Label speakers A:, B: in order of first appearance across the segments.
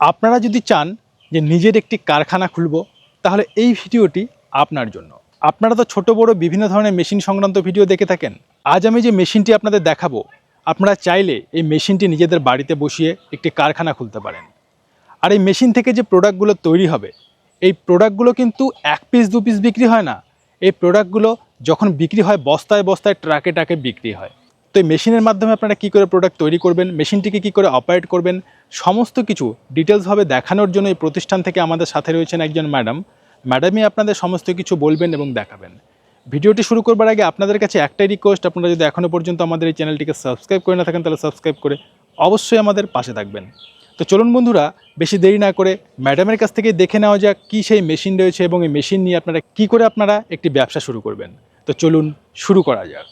A: আপনারা যদি চান যে নিজের একটি কারখানা খুলব, তাহলে এই ভিডিওটি আপনার জন্য। আপনারা তো ছোট, বড় বিভিন্ন ধরনের মেশিন সংক্রান্ত ভিডিও দেখে থাকেন। আজ আমি যে মেশিনটি আপনাদের দেখাবো, আপনারা চাইলে এই মেশিনটি নিজেদের বাড়িতে বসিয়ে একটি কারখানা খুলতে পারেন। আর এই মেশিন থেকে যে প্রোডাক্টগুলো তৈরি হবে, এই প্রোডাক্টগুলো কিন্তু এক পিস, দু পিস বিক্রি হয় না। এই প্রোডাক্টগুলো যখন বিক্রি হয়, বস্তায় বস্তায়, ট্রাকে ট্রাকে বিক্রি হয়। তো এই মেশিনের মাধ্যমে আপনারা কী করে প্রোডাক্ট তৈরি করবেন, মেশিনটিকে কী করে অপারেট করবেন, সমস্ত কিছু ডিটেলসভাবে দেখানোর জন্য এই প্রতিষ্ঠান থেকে আমাদের সাথে রয়েছেন একজন ম্যাডাম ম্যাডামই আপনাদের সমস্ত কিছু বলবেন এবং দেখাবেন। ভিডিওটি শুরু করবার আগে আপনাদের কাছে একটাই রিকোয়েস্ট আপনারা যদি এখনও পর্যন্ত আমাদের এই চ্যানেলটিকে সাবস্ক্রাইব করে না থাকেন, তাহলে সাবস্ক্রাইব করে অবশ্যই আমাদের পাশে থাকবেন। তো চলুন বন্ধুরা, বেশি দেরি না করে ম্যাডামের কাছ থেকে দেখে নেওয়া যাক কী সেই মেশিন রয়েছে এবং এই মেশিন নিয়ে আপনারা কী করে আপনারা একটি ব্যবসা শুরু করবেন। তো চলুন শুরু করা যাক।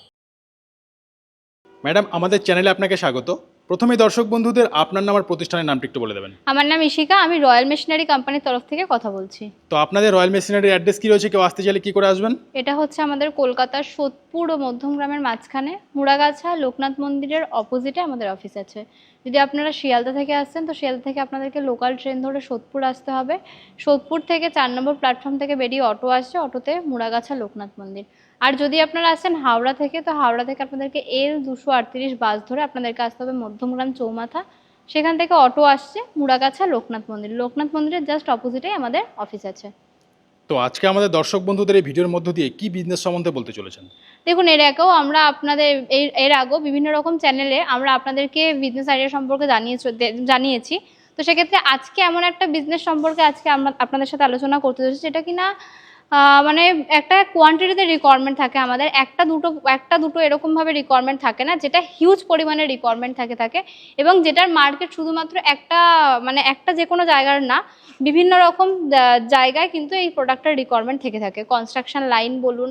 A: ম্যাডাম আমাদের চ্যানেলে আপনাকে স্বাগত। প্রথমে দর্শক বন্ধুদের আপনার নাম আর প্রতিষ্ঠানের নামটি একটু বলে দেবেন।
B: আমার নাম ইশিকা আমি রয়্যাল মেশিনারি কোম্পানির তরফ থেকে কথা বলছি।
A: তো আপনাদের রয়্যাল মেশিনারির অ্যাড্রেস কি রয়েছে কেউ আসতে চাইলে কি করে আসবেন?
B: এটা হচ্ছে আমাদের কলকাতার সোদপুর ও মধ্যমগ্রামের মাঝখানে মুড়াগাছা লোকনাথ মন্দিরের অপোজিটে আমাদের অফিস আছে। যদি আপনারা শিয়ালদা থেকে আসছেন, তো শিয়ালদা থেকে আপনাদেরকে লোকাল ট্রেন ধরে সোদপুর আসতে হবে। সোদপুর থেকে চার নম্বর প্ল্যাটফর্ম থেকে বেরিয়ে অটো আসছে, অটোতে মুড়াগাছা লোকনাথ মন্দির। আর যদি আপনারা আসেন হাওড়া থেকে, তো হাওড়া থেকে আপনাদেরকে এল দুশো আটত্রিশ বাস ধরে আপনাদেরকে আসতে হবে মধ্যমগ্রাম চৌমাথা। সেখান থেকে অটো আসছে মুড়াগাছা লোকনাথ মন্দির। লোকনাথ মন্দিরের জাস্ট অপোজিটেই আমাদের অফিস আছে।
A: তো আজকে আমাদের দর্শক বন্ধুদের এই ভিডিওর মধ্য দিয়ে কি বিজনেস সম্বন্ধে বলতে চলেছেন?
B: দেখুন, এর আগেও আমরা আপনাদের, এর আগেও বিভিন্ন রকম চ্যানেলে আমরা আপনাদেরকে বিজনেস আইডিয়া সম্পর্কে জানিয়ে জানিয়েছি। তো সেক্ষেত্রে আজকে এমন একটা বিজনেস সম্পর্কে আজকে আমরা আপনাদের সাথে আলোচনা করতে চলেছি, যেটা কিনা মানে একটা কোয়ান্টিটিতে রিকোয়ারমেন্ট থাকে আমাদের। একটা দুটো একটা দুটো এরকমভাবে রিকোয়ারমেন্ট থাকে না, যেটা হিউজ পরিমাণে রিকোয়ারমেন্ট থাকে থাকে। এবং যেটার মার্কেট শুধুমাত্র একটা মানে একটা যে কোনো জায়গার না, বিভিন্ন রকম জায়গায় কিন্তু এই প্রোডাক্টটার রিকোয়ারমেন্ট থেকে থাকে। কনস্ট্রাকশন লাইন বলুন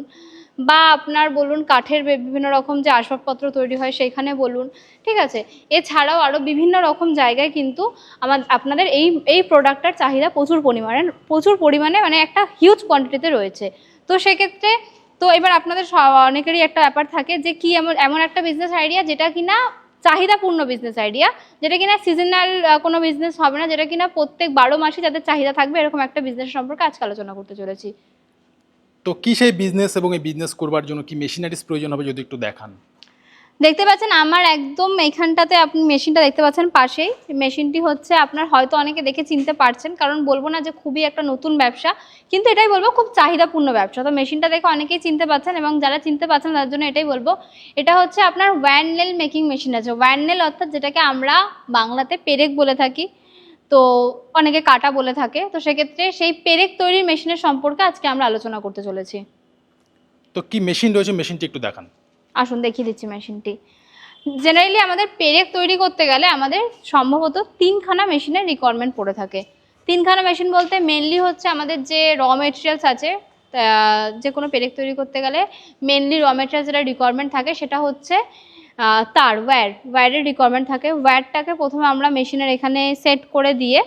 B: বা আপনার বলুন কাঠের বিভিন্ন রকম যে আসবাবপত্র তৈরি হয় সেখানে বলুন, ঠিক আছে? এছাড়াও আরও বিভিন্ন রকম জায়গায় কিন্তু আমার, আপনাদের এই এই প্রোডাক্টটার চাহিদা প্রচুর পরিমাণে প্রচুর পরিমাণে মানে একটা হিউজ কোয়ান্টিটিতে রয়েছে। তো সেক্ষেত্রে, তো এবার আপনাদের অনেকেরই একটা ব্যাপার থাকে যে কি এমন এমন একটা বিজনেস আইডিয়া যেটা কিনা চাহিদাপূর্ণ বিজনেস আইডিয়া যেটা কিনা সিজনাল কোনো বিজনেস হবে না, যেটা কিনা প্রত্যেক বারো মাসে যাদের চাহিদা থাকবে এরকম একটা বিজনেস সম্পর্কে আজকে আলোচনা করতে চলেছি।
A: তো কি সেই বিজনেস এবং এই বিজনেস করবার জন্য কি মেশিনারিজ প্রয়োজন হবে যদি একটু দেখান?
B: দেখতে পাচ্ছেন আমার একদম এখানটাতে আপনি মেশিনটা দেখতে পাচ্ছেন পাশেই। মেশিনটি হচ্ছে আপনার হয়তো অনেকে দেখে চিনতে পারছেন, কারণ বলব না যে খুবই একটা নতুন ব্যবসা, কিন্তু এটাই বলব খুব চাহিদাপূর্ণ ব্যবসা। তো মেশিনটা দেখে অনেকেই চিনতে পারছেন এবং যারা চিনতে পারছেন তার জন্য এটাই বলব, এটা হচ্ছে আপনার ওয়্যাননেল মেকিং মেশিন আছে। ওয়্যাননেল অর্থাৎ যেটাকে আমরা বাংলাতে পেরেক বলে থাকি। তো অনেকে কাটা বলে থাকে তো সেক্ষেত্রে সেই পেরেক তৈরির মেশিনের সম্পর্কে আজকে আমরা আলোচনা করতে চলেছি।
A: তো কি মেশিন রয়েছে মেশিনটি একটু দেখান।
B: আসুন দেখিয়ে দিচ্ছি মেশিনটি। জেনারেলি আমাদের পেরেক তৈরি করতে গেলে আমাদের সম্ভবত তিনখানা মেশিনের রিকোয়ারমেন্ট পড়ে থাকে। তিনখানা মেশিন বলতে মেনলি হচ্ছে আমাদের যে র মেটেরিয়ালস আছে যে কোনো পেরেক তৈরি করতে গেলে মেনলি র মেটেরিয়ালস যেটা রিকোয়ারমেন্ট থাকে সেটা হচ্ছে তার ওয়্যার ওয়্যারের রিকোয়ারমেন্ট থাকে। ওয়্যারটাকে প্রথমে আমরা মেশিনের এখানে সেট করে দিয়ে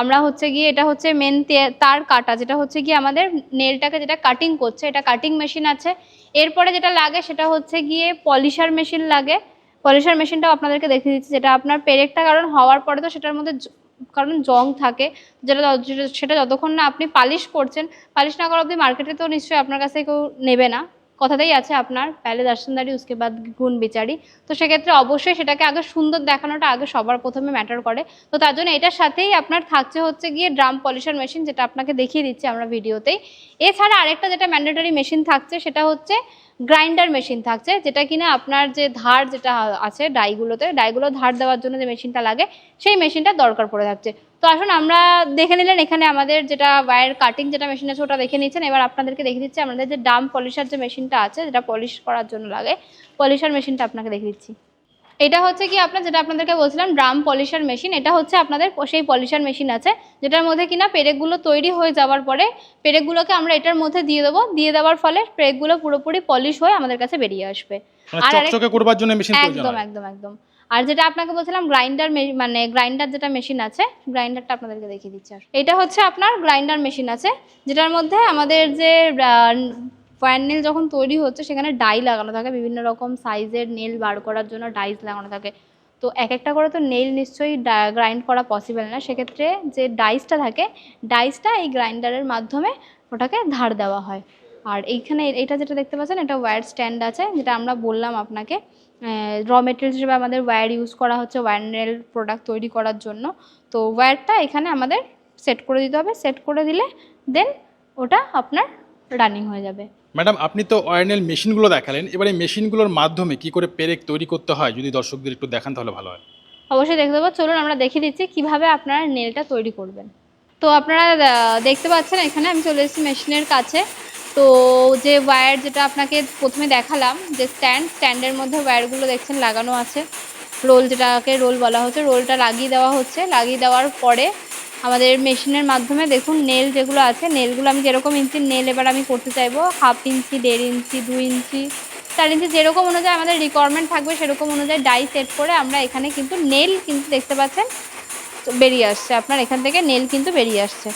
B: আমরা হচ্ছে গিয়ে এটা হচ্ছে মেন তার কাটা, যেটা হচ্ছে গিয়ে আমাদের নেলটাকে যেটা কাটিং করছে, এটা কাটিং মেশিন আছে। এরপরে যেটা লাগে সেটা হচ্ছে গিয়ে পলিশার মেশিন লাগে। পলিশার মেশিনটাও আপনাদেরকে দেখিয়ে দিচ্ছি, যেটা আপনার পেরেকটা কারণ হওয়ার পরে তো সেটার মধ্যে কারণ জং থাকে। যেটা সেটা যতক্ষণ না আপনি পালিশ করছেন, পালিশ না করা অবধি মার্কেটে তো নিশ্চয়ই আপনার কাছে কেউ নেবে না। কথাতেই আছে আপনার প্যালে দর্শনদারি উসকে বাদ গুণ বিচারি। তো সেক্ষেত্রে অবশ্যই সেটাকে আগে সুন্দর দেখানোটা আগে সবার প্রথমে ম্যাটার করে। তো তার জন্য এটার সাথেই আপনার থাকছে হচ্ছে গিয়ে ড্রাম পলিশার মেশিন যেটা আপনাকে দেখিয়ে দিচ্ছি আমরা ভিডিওতেই। এছাড়া আরেকটা যেটা ম্যান্ডেটরি মেশিন থাকছে, সেটা হচ্ছে গ্রাইন্ডার মেশিন থাকছে, যেটা কিনা আপনার যে ধার যেটা আছে ডাইগুলোতে ডাইগুলো ধার দেওয়ার জন্য যে মেশিনটা লাগে, সেই মেশিনটা দরকার পড়ে থাকছে। তো আসুন আমরা দেখে নিলেন এখানে আমাদের যেটা ওয়্যার কাটিং যেটা মেশিন আছে ওটা দেখে নিচ্ছেন এবার আপনাদেরকে দেখে দিচ্ছি আমাদের যে ডাম পলিশার যে মেশিনটা আছে যেটা পলিশ করার জন্য লাগে পলিশার মেশিনটা আপনাকে দেখে দিচ্ছি। এটা হচ্ছে কি আপনার যেটা আপনাদেরকে বলছিলাম ড্রাম পলিশার মেশিন এটা হচ্ছে আপনাদের সেই পলিশার মেশিন আছে যেটার মধ্যে কিনা পেরেকগুলো তৈরি হয়ে যাওয়ার পরে পেরেকগুলোকে আমরা এটার মধ্যে দিয়ে দেবো। দিয়ে দেওয়ার ফলে পেরেকগুলো পুরোপুরি পলিশ হয়ে আমাদের কাছে বেরিয়ে আসবে।
A: মানে
B: আর আরেক-
A: করবার জন্য মেশিন
B: একদম একদম একদম। আর যেটা আপনাকে বলছিলাম গ্রাইন্ডার মানে গ্রাইন্ডার যেটা মেশিন আছে গ্রাইন্ডারটা আপনাদেরকে দেখিয়ে দিচ্ছি আর। এটা হচ্ছে আপনার গ্রাইন্ডার মেশিন আছে, যেটার মধ্যে আমাদের যে নেল যখন তৈরি হচ্ছে, সেখানে ডাই লাগানো থাকে, বিভিন্ন রকম সাইজের নেল বার করার জন্য ডাইস লাগানো থাকে। তো এক একটা করে তো নেইল নিশ্চয়ই গ্রাইন্ড করা পসিবল না। সেক্ষেত্রে যে ডাইসটা থাকে ডাইসটা এই গ্রাইন্ডারের মাধ্যমে ওটাকে ধার দেওয়া হয়। আর এইখানে এটা যেটা দেখতে পাচ্ছেন, এটা ওয়্যার স্ট্যান্ড আছে, যেটা আমরা বললাম আপনাকে। র মেটেরিয়াল হিসেবে আমাদের ওয়্যার ইউজ করা হচ্ছে ওয়্যার প্রোডাক্ট তৈরি করার জন্য। তো ওয়্যারটা এখানে আমাদের সেট করে দিতে হবে। সেট করে দিলে দেন ওটা আপনার রানিং হয়ে যাবে।
A: ম্যাডাম আপনি তো অয়েনেল মেশিনগুলো দেখালেন। এবার এই মেশিনগুলোর মাধ্যমে কি করে পেরেক তৈরি করতে হয়? যদি দর্শকদের একটু দেখান তাহলে ভালো হয়।
B: অবশ্যই দেখতে পাবো চলুন আমরা দেখিয়ে দিচ্ছি কীভাবে আপনারা নেলটা তৈরি করবেন। তো আপনারা দেখতে পাচ্ছেন এখানে আমি চলে এসেছি মেশিনের কাছে। তো যে ওয়্যার যেটা আপনাকে প্রথমে দেখালাম, যে স্ট্যান্ড স্ট্যান্ডের মধ্যে ওয়্যারগুলো দেখছেন লাগানো আছে। রোল যেটাকে রোল বলা হচ্ছে রোলটা লাগিয়ে দেওয়া হচ্ছে। লাগিয়ে দেওয়ার পরে আমাদের মেশিনের মাধ্যমে দেখুন নেল যেগুলো আছে নেলগুলো আমি যেরকম ইঞ্চির নেল এবার আমি করতে চাইব হাফ ইঞ্চি, দেড় ইঞ্চি দুই ইঞ্চি, চার ইঞ্চি যেরকম অনুযায়ী আমাদের রিকোয়ারমেন্ট থাকবে সেরকম অনুযায়ী ডাই সেট করে আমরা এখানে কিন্তু নেল কিন্তু দেখতে পাচ্ছেন বেরিয়ে আসছে। আপনার এখান থেকে নেল কিন্তু বেরিয়ে আসছে।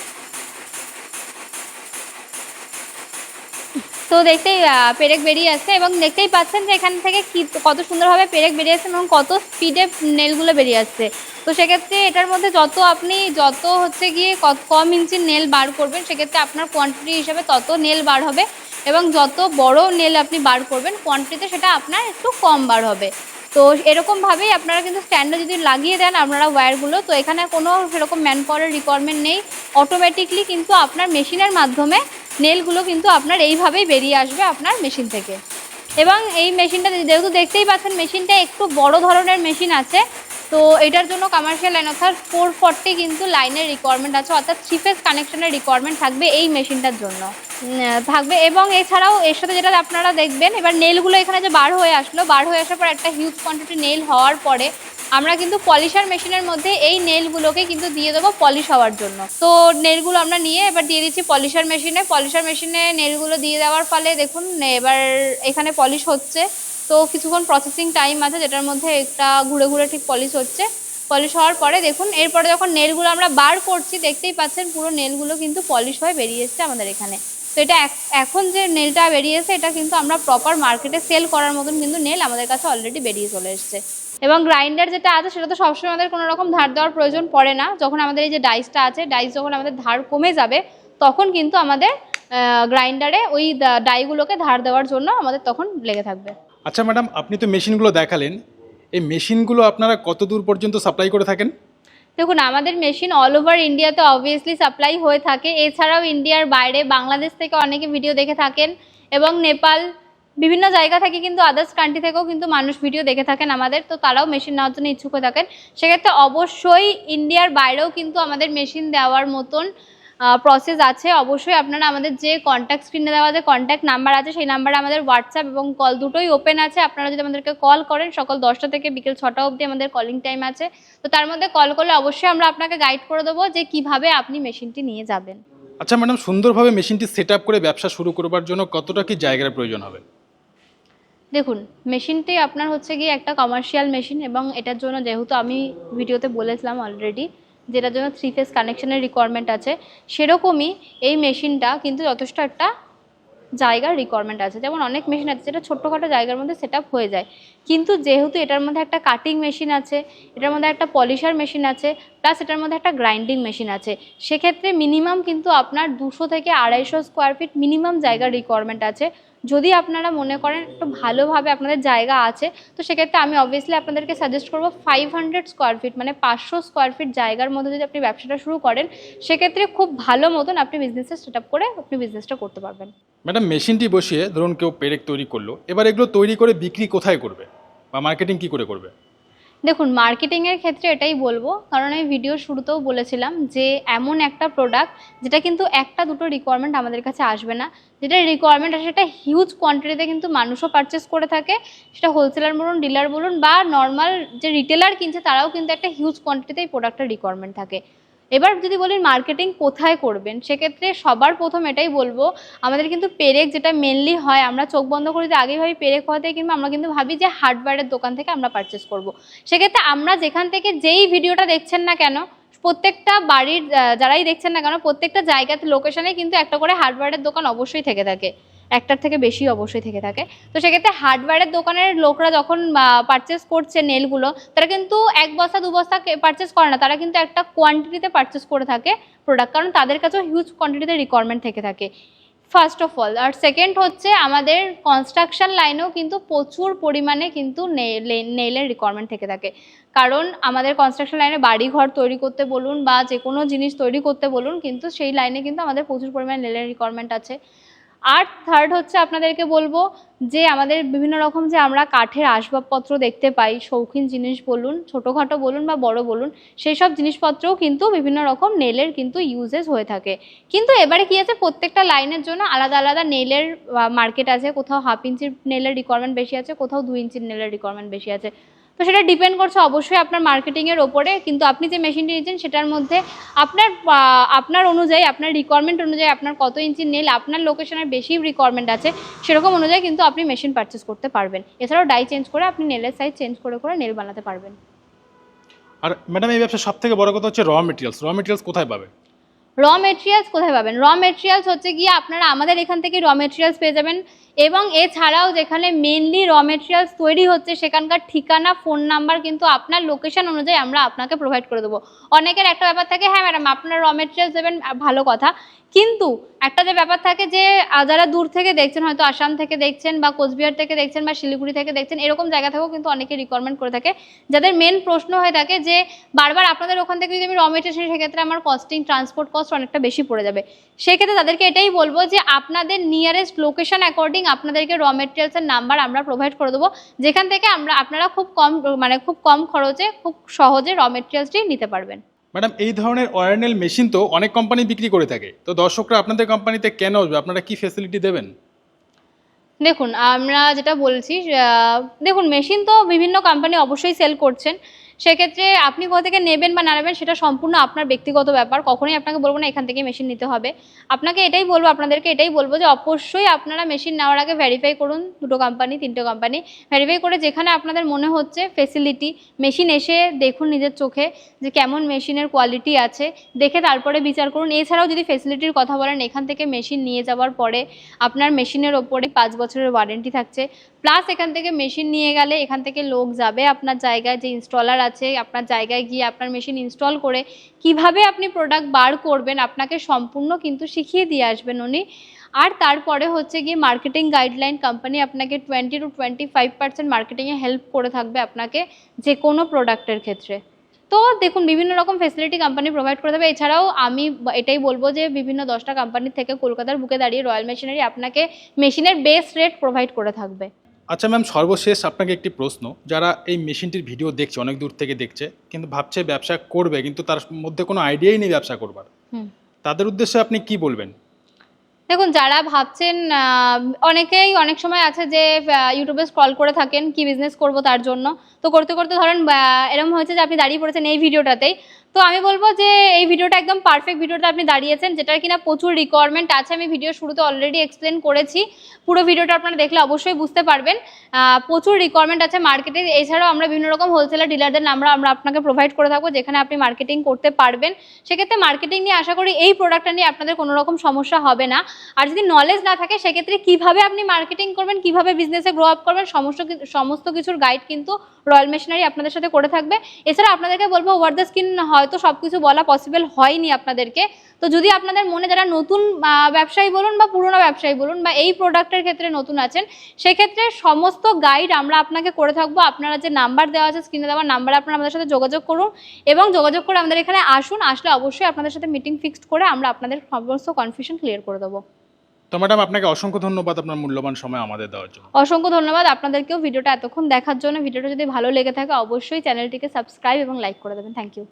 B: তো দেখতেই পেরেক বেরিয়ে আসছে এবং দেখতেই পাচ্ছেন যে এখান থেকে কি, কত সুন্দরভাবে পেরেক বেরিয়ে আসছে এবং কত স্পিডে নেলগুলো বেরিয়ে আসছে। তো সেক্ষেত্রে এটার মধ্যে যত আপনি, যত হচ্ছে গিয়ে কত কম ইঞ্চির নেল বার করবেন, সেক্ষেত্রে আপনার কোয়ান্টিটি হিসাবে তত নেল বার হবে এবং যত বড় নেল আপনি বার করবেন কোয়ান্টিটিতে সেটা আপনার একটু কম বার হবে। তো এরকমভাবেই আপনারা কিন্তু স্ট্যান্ডে যদি লাগিয়ে দেন আপনারা ওয়্যারগুলো তো এখানে কোনো সেরকম ম্যান পাওয়ারের রিকোয়ারমেন্ট নেই। অটোমেটিকলি কিন্তু আপনার মেশিনের মাধ্যমে নেলগুলো কিন্তু আপনার এইভাবেই বেরিয়ে আসবে আপনার মেশিন থেকে। এবং এই মেশিনটা যেহেতু দেখতেই পাচ্ছেন, মেশিনটা একটু বড় ধরনের মেশিন আছে। তো এটার জন্য কমার্শিয়াল লাইন অর্থাৎ ফোর ফর্টি কিন্তু লাইনের রিকোয়ারমেন্ট আছে, অর্থাৎ থ্রি ফেজ কানেকশনের রিকোয়ারমেন্ট থাকবে এই মেশিনটার জন্য। থাকবে এবং এছাড়াও এর সাথে যেটা আপনারা দেখবেন, এবার নেলগুলো এখানে যে বার হয়ে আসলো, বার হয়ে আসার পর একটা হিউজ কোয়ান্টিটি নেল হওয়ার পরে আমরা কিন্তু পলিশার মেশিনের মধ্যে এই নেলগুলোকে কিন্তু দিয়ে দেবো পলিশ হওয়ার জন্য। তো নেলগুলো আমরা নিয়ে এবার দিয়ে দিচ্ছি পলিশার মেশিনে। পলিশার মেশিনে নেলগুলো দিয়ে দেওয়ার ফলে দেখুন এবার এখানে পলিশ হচ্ছে। তো কিছুক্ষণ প্রসেসিং টাইম আছে, যেটার মধ্যে একটা ঘুরে ঘুরে ঠিক পলিশ হচ্ছে। পলিশ হওয়ার পরে দেখুন, এরপরে যখন নেলগুলো আমরা বার করছি, দেখতেই পাচ্ছেন পুরো নেলগুলো কিন্তু পলিশ হয়ে বেরিয়ে এসছে আমাদের এখানে। তো এটা এখন যে নেলটা বেরিয়েছে, এটা কিন্তু আমরা প্রপার মার্কেটে সেল করার মতন কিন্তু নেল আমাদের কাছে অলরেডি বেরিয়ে চলে এসছে। এবং গ্রাইন্ডার যেটা আছে সেটা তো সবসময় আমাদের কোনো রকম ধার দেওয়ার প্রয়োজন পড়ে না। যখন আমাদের এই যে ডাইসটা আছে ডাইস যখন আমাদের ধার কমে যাবে তখন কিন্তু আমাদের গ্রাইন্ডারে ওই ডাইগুলোকে ধার দেওয়ার জন্য আমাদের তখন লেগে থাকবে।
A: আচ্ছা ম্যাডাম আপনি তো মেশিনগুলো দেখালেন। এই মেশিনগুলো আপনারা কত দূর পর্যন্ত সাপ্লাই করে থাকেন?
B: দেখুন আমাদের মেশিন অল ওভার ইন্ডিয়াতে অবভিয়াসলি সাপ্লাই হয়ে থাকে। এছাড়াও ইন্ডিয়ার বাইরে বাংলাদেশ থেকে অনেকে ভিডিও দেখে থাকেন এবং নেপাল বিভিন্ন জায়গা থেকে কিন্তু আদার্স কান্ট্রি থেকেও কিন্তু মানুষ ভিডিও দেখে থাকেন আমাদের, তো তারাও মেশিন নেওয়ার জন্য ইচ্ছুক হয়ে থাকেন। সেক্ষেত্রে অবশ্যই ইন্ডিয়ার বাইরেও কিন্তু আমাদের মেশিন দেওয়ার মতন প্রসেস আছে। অবশ্যই আপনারা আমাদের যে কন্ট্যাক্ট স্ক্রিনে দেওয়া যে কন্ট্যাক্ট নাম্বার আছে, সেই নাম্বারে আমাদের হোয়াটসঅ্যাপ এবং কল দুটোই ওপেন আছে। আপনারা যদি আমাদেরকে কল করেন, সকাল দশটা থেকে বিকেল ছটা অবধি আমাদের কলিং টাইম আছে। তো তার মধ্যে কল করলে অবশ্যই আমরা আপনাকে গাইড করে দেবো যে কীভাবে আপনি মেশিনটি নিয়ে যাবেন।
A: আচ্ছা ম্যাডাম সুন্দরভাবে মেশিনটি সেট করে ব্যবসা শুরু করবার জন্য কতটা কি জায়গার প্রয়োজন হবে?
B: দেখুন মেশিনটি আপনার হচ্ছে গিয়ে একটা কমার্শিয়াল মেশিন এবং এটার জন্য যেহেতু আমি ভিডিওতে বলেছিলাম অলরেডি যেটার জন্য থ্রি ফেস কানেকশানের রিকোয়ারমেন্ট আছে, সেরকমই এই মেশিনটা কিন্তু যথেষ্ট একটা জায়গার রিকোয়ারমেন্ট আছে। যেমন অনেক মেশিন আছে যেটা ছোট্টখাটো জায়গার মধ্যে সেট হয়ে যায়। কিন্তু যেহেতু এটার মধ্যে একটা কাটিং মেশিন আছে, এটার মধ্যে একটা পলিশার মেশিন আছে প্লাস এটার মধ্যে একটা গ্রাইন্ডিং মেশিন আছে, সেক্ষেত্রে মিনিমাম কিন্তু আপনার দুশো থেকে আড়াইশো স্কোয়ার ফিট মিনিমাম জায়গার রিকোয়ারমেন্ট আছে। যদি আপনারা মনে করেন একটু ভালোভাবে আপনাদের জায়গা আছে, তো সেক্ষেত্রে আমি অবভিয়াসলি আপনাদেরকে সাজেস্ট করব ফাইভ হান্ড্রেড স্কোয়ার ফিট মানে পাঁচশো স্কোয়ার ফিট জায়গার মধ্যে যদি আপনি ব্যবসাটা শুরু করেন, সেক্ষেত্রে খুব ভালো মতন আপনি বিজনেসটা সেট করে আপনি বিজনেসটা করতে পারবেন।
A: ম্যাডাম মেশিনটি বসিয়ে ধরুন কেউ পেরেক তৈরি করল, এবার এগুলো তৈরি করে বিক্রি কোথায় করবে? বা মার্কেটিং কি করে করবে?
B: দেখুন মার্কেটিংয়ের ক্ষেত্রে এটাই বলব। কারণ আমি ভিডিও শুরুতেও বলেছিলাম যে, এমন একটা প্রোডাক্ট যেটা কিন্তু একটা দুটো রিকোয়ারমেন্ট আমাদের কাছে আসবে না। যেটা রিকোয়ারমেন্ট আসে সেটা হিউজ কোয়ান্টিটিতে কিন্তু মানুষও পারচেস করে থাকে। সেটা হোলসেলার বলুন ডিলার বলুন বা নর্মাল যে রিটেলার কিনছে, তারাও কিন্তু একটা হিউজ কোয়ান্টিটিতে এই প্রোডাক্টের রিকোয়ারমেন্ট থাকে। এবার যদি বলি মার্কেটিং কোথায় করবেন, সেক্ষেত্রে সবার প্রথম এটাই বলব, আমাদের কিন্তু পেরেক যেটা মেনলি হয়, আমরা চোখ বন্ধ করে দিয়ে আগেই ভাবি পেরেক হওয়াতে কিন্তু আমরা কিন্তু ভাবি যে হার্ডওয়্যারের দোকান থেকে আমরা পারচেস করব। সেক্ষেত্রে আমরা যেখান থেকে যেই ভিডিওটা দেখছেন না কেন, প্রত্যেকটা বাড়ির যারাই দেখছেন না কেন, প্রত্যেকটা জায়গাতে লোকেশনে কিন্তু একটা করে হার্ডওয়্যারের দোকান অবশ্যই থেকে থাকে। একটার থেকে বেশি অবশ্যই থেকে থাকে। তো সেক্ষেত্রে হার্ডওয়্যারের দোকানের লোকরা যখন পারচেস করছে নেলগুলো তারা কিন্তু এক বস্তা, দু বস্তা পারচেস করে না। তারা কিন্তু একটা কোয়ান্টিটিতে পারচেস করে থাকে প্রোডাক্ট কারণ তাদের কাছেও হিউজ কোয়ান্টিটিতে রিকোয়ারমেন্ট থেকে থাকে। ফার্স্ট অফ অল আর সেকেন্ড হচ্ছে আমাদের কনস্ট্রাকশন লাইনেও কিন্তু প্রচুর পরিমাণে কিন্তু নেইলের রিকোয়ারমেন্ট থেকে থাকে। কারণ আমাদের কনস্ট্রাকশন লাইনে বাড়ি ঘর তৈরি করতে বলুন বা যে কোনো জিনিস তৈরি করতে বলুন, কিন্তু সেই লাইনে কিন্তু আমাদের প্রচুর পরিমাণে নেলের রিকোয়ারমেন্ট আছে। আর থার্ড হচ্ছে আপনাদেরকে বলব যে আমাদের বিভিন্ন রকম যে আমরা কাঠের আসবাবপত্র দেখতে পাই, শৌখিন জিনিস বলুন, ছোটোখাটো বলুন বা বড় বলুন সেই সব জিনিসপত্রও কিন্তু বিভিন্ন রকম নেলের কিন্তু ইউজেস হয়ে থাকে। কিন্তু এবারে কি আছে? প্রত্যেকটা লাইনের জন্য আলাদা আলাদা নেলের মার্কেট আছে। কোথাও হাফ ইঞ্চির নেলের রিকোয়ারমেন্ট বেশি আছে, কোথাও দু ইঞ্চির নেলের রিকোয়ারমেন্ট বেশি আছে। তো সেটা ডিপেন্ড করছে অবশ্যই আপনার মার্কেটিংয়ের ওপরে কিন্তু আপনি যে মেশিনটি নিচ্ছেন সেটার মধ্যে আপনার আপনার অনুযায়ী আপনার রিকোয়ারমেন্ট অনুযায়ী আপনার কত ইঞ্চি নেল আপনার লোকেশনের বেশি রিকোয়ারমেন্ট আছে সেরকম অনুযায়ী কিন্তু আপনি মেশিন পারচেস করতে পারবেন। এছাড়াও ডাই চেঞ্জ করে আপনি নেলের সাইজ চেঞ্জ করে করে নেল বানাতে পারবেন।
A: আর ম্যাডাম এই ব্যবসার সব থেকে বড় কথা হচ্ছে র মেটেরিয়ালস র মেটেরিয়ালস কোথায় পাবে
B: র মেটেরিয়ালস কোথায় পাবেন? র মেটেরিয়ালস হচ্ছে গিয়ে আপনারা আমাদের এখান থেকে র মেটেরিয়ালস পেয়ে যাবেন। এবং এছাড়াও যেখানে মেনলি র মেটেরিয়ালস তৈরি হচ্ছে, সেখানকার ঠিকানা ফোন নাম্বার কিন্তু আপনার লোকেশন অনুযায়ী আমরা আপনাকে প্রোভাইড করে দেবো। অনেকের একটা ব্যাপার থাকে হ্যাঁ ম্যাডাম আপনার র মেটেরিয়ালস দেবেন, ভালো কথা। কিন্তু একটা যে ব্যাপার থাকে যে যারা দূর থেকে দেখছেন, হয়তো আসাম থেকে দেখছেন বা কোচবিহার থেকে দেখছেন বা শিলিগুড়ি থেকে দেখছেন, এরকম জায়গা থেকেও কিন্তু অনেকে রিকোয়ারমেন্ট করে থাকে। যাদের মেন প্রশ্ন হয়ে থাকে যে, বারবার আপনাদের ওখান থেকে যদি আমি র মেটেরিয়াল সেক্ষেত্রে আমার কস্টিং ট্রান্সপোর্ট কস্ট অনেকটা বেশি পড়ে যাবে। সেক্ষেত্রে তাদেরকে এটাই বলব যে, আপনাদের নিয়ারেস্ট লোকেশন অ্যাকর্ডিং আপনাদেরকে র মেটেরিয়ালসের নাম্বার আমরা প্রোভাইড করে দেবো। যেখান থেকে আমরা আপনারা খুব কম মানে খুব কম খরচে খুব সহজে র মেটেরিয়ালসটি নিতে পারবেন।
A: ম্যাডাম এই ধরনের ওয়ারনেল মেশিন তো অনেক কোম্পানি বিক্রি করে থাকে। তো দর্শকরা আপনাদের কোম্পানিতে কেন আসবে? আপনারা কি ফেসিলিটি দেবেন?
B: দেখুন আমরা যেটা বলছি দেখুন মেশিন তো বিভিন্ন কোম্পানি অবশ্যই সেল করছেন। সেক্ষেত্রে আপনি কোথা থেকে নেবেন বা না নেবেন সেটা সম্পূর্ণ আপনার ব্যক্তিগত ব্যাপার। কখনোই আপনাকে বলব না, এখান থেকে মেশিন নিতে হবে। আপনাকে এটাই বলব, আপনাদেরকে এটাই বলব যে অবশ্যই আপনারা মেশিন নেওয়ার আগে ভেরিফাই করুন দুটো কোম্পানি তিনটে কোম্পানি ভেরিফাই করে যেখানে আপনাদের মনে হচ্ছে ফেসিলিটি মেশিন এসে দেখুন নিজের চোখে যে কেমন মেশিনের কোয়ালিটি আছে। দেখে তারপরে বিচার করুন। এছাড়াও যদি ফেসিলিটির কথা বলেন, এখান থেকে মেশিন নিয়ে যাওয়ার পরে আপনার মেশিনের ওপরে পাঁচ বছরের ওয়ারেন্টি থাকছে। প্লাস এখান থেকে মেশিন নিয়ে গেলে এখান থেকে লোক যাবে আপনার জায়গায়, যে ইনস্টলার আছে, আপনার জায়গায় গিয়ে আপনার মেশিন ইনস্টল করে কীভাবে আপনি প্রোডাক্ট বার করবেন আপনাকে সম্পূর্ণ কিন্তু শিখিয়ে দিয়ে আসবেন উনি। আর তারপরে হচ্ছে গিয়ে মার্কেটিং গাইডলাইন কোম্পানি আপনাকে twenty two twenty five percent মার্কেটিংয়ে help করে থাকবে আপনাকে যে কোনো প্রোডাক্টের ক্ষেত্রে। তো দেখুন, বিভিন্ন রকম ফেসিলিটি কোম্পানি প্রোভাইড করে দেবে। এছাড়াও আমি এটাই বলব যে বিভিন্ন দশটা কোম্পানির থেকে কলকাতার বুকে দাঁড়িয়ে রয়্যাল মেশিনারি আপনাকে মেশিনের বেস্ট রেট প্রোভাইড করে থাকবে।
A: আচ্ছা ম্যাম সর্বশেষ আপনাকে একটি প্রশ্ন। যারা এই মেশিনটির ভিডিও দেখছে অনেক দূর থেকে দেখছে কিন্তু ভাবছে ব্যবসা করবে কিন্তু তার মধ্যে কোনো আইডিয়াই নেই ব্যবসা করবার। তাদের উদ্দেশ্যে আপনি কি বলবেন?
B: দেখুন যারা ভাবছেন অনেকেই অনেক সময় আছে যে ইউটিউবে স্ক্রল করে থাকেন কি বিজনেস করব তার জন্য। তো করতে করতে ধরেন এরকম হয়েছে যে আপনি দাঁড়িয়ে পড়েছেন এই ভিডিওটাতেই তো আমি বলব যে এই ভিডিওটা একদম পারফেক্ট ভিডিওটা আপনি দাঁড়িয়েছেন, যেটার কিনা প্রচুর রিকোয়ারমেন্ট আছে। আমি ভিডিও শুরুতে অলরেডি এক্সপ্লেন করেছি। পুরো ভিডিওটা আপনারা দেখলে অবশ্যই বুঝতে পারবেন। প্রচুর রিকোয়ারমেন্ট আছে মার্কেটে এছাড়াও আমরা বিভিন্ন রকম হোলসেলার ডিলারদের নাম্বার আমরা আপনাকে প্রোভাইড করে থাকব, যেখানে আপনি মার্কেটিং করতে পারবেন। সেক্ষেত্রে মার্কেটিং নিয়ে আশা করি এই প্রোডাক্টটা নিয়ে আপনাদের কোনো রকম সমস্যা হবে না। আর যদি নলেজ না থাকে, সেক্ষেত্রে কীভাবে আপনি মার্কেটিং করবেন, কীভাবে বিজনেসে গ্রো আপ করবেন, সমস্ত সমস্ত কিছুর গাইড কিন্তু রয়্যাল মেশিনারি আপনাদের সাথে করে থাকবে। এছাড়া আপনাদেরকে বলব ওভার দ্য স্কিন হয়তো সব কিছু বলা পসিবল হয়নি আপনাদেরকে। তো যদি আপনাদের মনে যারা নতুন ব্যবসায়ী বলুন বা পুরনো ব্যবসায়ী বলুন বা এই প্রোডাক্টের ক্ষেত্রে নতুন আছেন সেক্ষেত্রে সমস্ত গাইড আমরা আপনাকে করে থাকব। আপনারা যে নাম্বার দেওয়া আছে স্ক্রিনে দেওয়া নাম্বারে আপনারা আমাদের সাথে যোগাযোগ করুন এবং যোগাযোগ করে আমাদের এখানে আসুন। আসলে অবশ্যই আপনাদের সাথে মিটিং ফিক্সড করে আমরা আপনাদের সমস্ত কনফিউশন ক্লিয়ার করে দেবো।
A: তো ম্যাডাম আপনাকে অসংখ্য ধন্যবাদ আপনার মূল্যবান সময় আমাদের দেওয়ার জন্য।
B: অসংখ্য ধন্যবাদ আপনাদেরকেও ভিডিওটা এতক্ষণ দেখার জন্য। ভিডিওটা যদি ভালো লেগে থাকে অবশ্যই চ্যানেলটিকে সাবস্ক্রাইব এবং লাইক করে দেবেন। Thank you